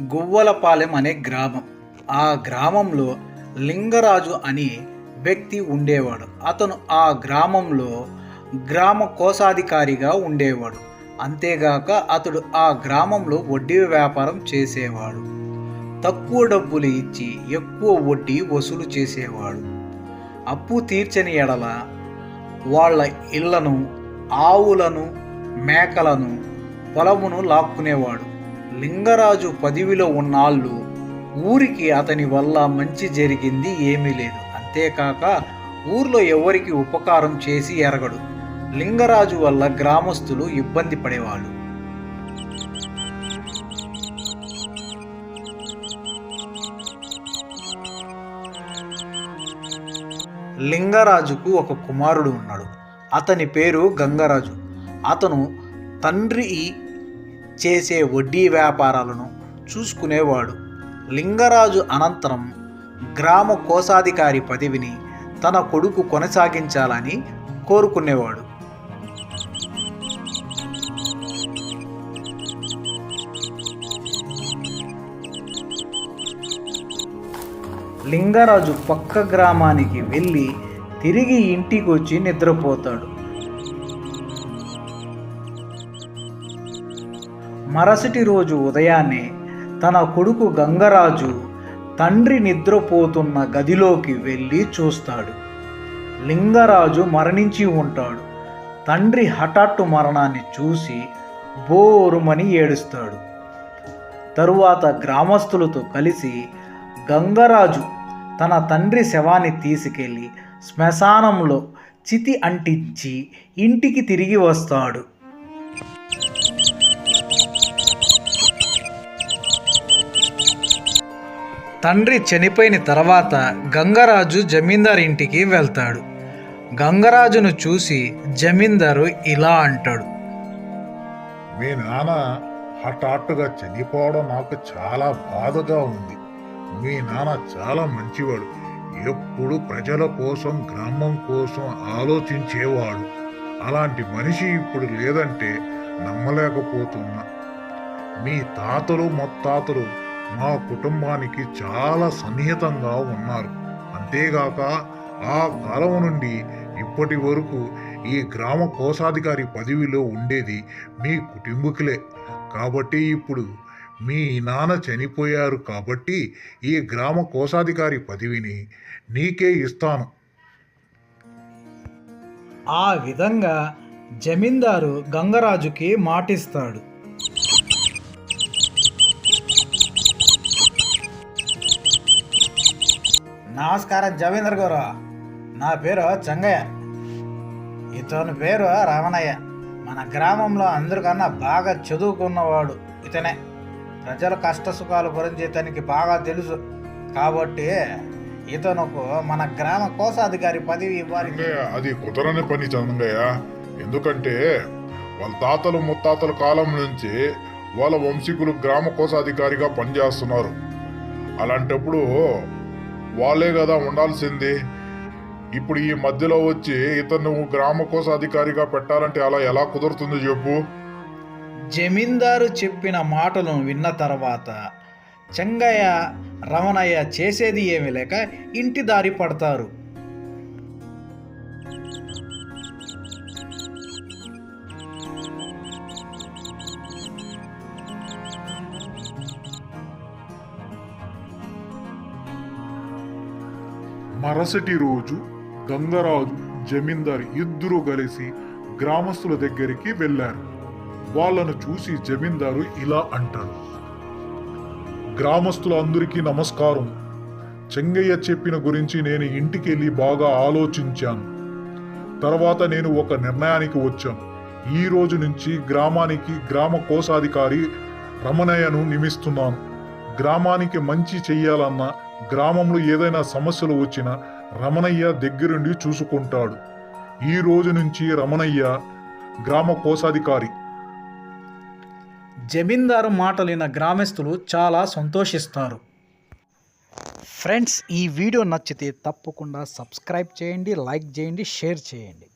గువ్వలపాలెం అనే గ్రామం. ఆ గ్రామంలో లింగరాజు అనే వ్యక్తి ఉండేవాడు. అతను ఆ గ్రామంలో గ్రామ కోశాధికారిగా ఉండేవాడు. అంతేగాక అతడు ఆ గ్రామంలో వడ్డీ వ్యాపారం చేసేవాడు. తక్కువ డబ్బులు ఇచ్చి ఎక్కువ వడ్డీ వసూలు చేసేవాడు. అప్పు తీర్చని ఎడల వాళ్ళ ఇళ్ళను ఆవులను మేకలను పొలమును లాక్కునేవాడు. లింగరాజు పదవిలో ఉన్నాళ్ళు ఊరికి అతని వల్ల మంచి జరిగింది ఏమీ లేదు. అంతేకాక ఊర్లో ఎవరికి ఉపకారం చేసి ఎరగడు. లింగరాజు వల్ల గ్రామస్తులు ఇబ్బంది పడేవాళ్ళు. లింగరాజుకు ఒక కుమారుడు ఉన్నాడు. అతని పేరు గంగరాజు. అతను తండ్రి చేసే వడ్డీ వ్యాపారాలను చూసుకునేవాడు. లింగరాజు అనంతరం గ్రామ కోశాధికారి పదవిని తన కొడుకు కొనసాగించాలని కోరుకునేవాడు. లింగరాజు పక్క గ్రామానికి వెళ్ళి తిరిగి ఇంటికి వచ్చి నిద్రపోతాడు. మరుసటి రోజు ఉదయాన్నే తన కొడుకు గంగరాజు తండ్రి నిద్రపోతున్న గదిలోకి వెళ్ళి చూస్తాడు. లింగరాజు మరణించి ఉంటాడు. తండ్రి హఠాత్తు మరణాన్ని చూసి బోరుమని ఏడుస్తాడు. తరువాత గ్రామస్తులతో కలిసి గంగరాజు తన తండ్రి శవాన్ని తీసుకెళ్ళి శ్మశానంలో చితి అంటించి ఇంటికి తిరిగి వస్తాడు. తండ్రి చనిపోయిన తర్వాత గంగరాజు జమీందార్ ఇంటికి వెళ్తాడు. గంగరాజును చూసి జమీందారు ఇలా అంటాడు. మీ నాన్న హఠాత్తుగా చనిపోవడం నాకు చాలా బాధగా ఉంది. మీ నాన్న చాలా మంచివాడు. ఎప్పుడు ప్రజల కోసం గ్రామం కోసం ఆలోచించేవాడు. అలాంటి మనిషి ఇప్పుడు లేదంటే నమ్మలేకపోతున్నా. మీ తాతలు ముత్తాతలు మా కుటుంబానికి చాలా సన్నిహితంగా ఉన్నారు. అంతేగాక ఆ కాలం నుండి ఇప్పటి వరకు ఈ గ్రామ కోశాధికారి పదవిలో ఉండేది మీ కుటుంబకులే. కాబట్టి ఇప్పుడు మీ నాన్న చనిపోయారు కాబట్టి ఈ గ్రామ కోశాధికారి పదవిని నీకే ఇస్తాను. ఆ విధంగా జమీందారు గంగరాజుకి మాటిస్తాడు. నమస్కారం జవీంద్ర గారు. నా పేరు చంగయ్య. ఇతని పేరు రామనయ్య మన గ్రామంలో అందరికన్నా బాగా చదువుకున్నవాడు ఇతనే. ప్రజల కష్ట సుఖాల గురించి ఇతనికి బాగా తెలుసు. కాబట్టి ఇతనుకు మన గ్రామ కోశాధికారి పదవి ఇవ్వాలి. అది కుదరని పని చంగయ్య. ఎందుకంటే వాళ్ళ తాతలు ముత్తాతల కాలం నుంచి వాళ్ళ వంశీకులు గ్రామ కోశాధికారిగా పనిచేస్తున్నారు. అలాంటప్పుడు వాళ్ళే కదా ఉండాల్సింది. ఇప్పుడు ఈ మధ్యలో వచ్చి ఇతను గ్రామ కోశాధికారిగా పెట్టాలంటే అలా ఎలా కుదురుతుంది చెప్పు? జమీందారు చెప్పిన మాటలను విన్న తర్వాత చెంగయ్య రమణయ్య చేసేది ఏమీ లేక ఇంటి దారి పడతారు. మరుసటి రోజు గంగరాజు జమీందారు ఇద్దరూ కలిసి గ్రామస్తుల దగ్గరికి వెళ్ళారు. వాళ్ళను చూసి జమీందారు ఇలా అంటారు. గ్రామస్తులందరికీ నమస్కారం. చెంగయ్య చెప్పిన గురించి నేను ఇంటికి వెళ్ళి బాగా ఆలోచించాను. తర్వాత నేను ఒక నిర్ణయానికి వచ్చాను. ఈ రోజు నుంచి గ్రామానికి గ్రామ కోశాధికారి రమణయ్యను నియమిస్తున్నాను. గ్రామానికి మంచి చెయ్యాలన్నా గ్రామంలో ఏదైనా సమస్యలు వచ్చినా రమణయ్య దగ్గరుండి చూసుకుంటాడు. ఈ రోజు నుంచి రమణయ్య గ్రామ కోశాధికారి. జమీందారు మాటలిన గ్రామస్తులు చాలా సంతోషిస్తారు. ఫ్రెండ్స్ ఈ వీడియో నచ్చితే తప్పకుండా సబ్స్క్రైబ్ చేయండి లైక్ చేయండి షేర్ చేయండి.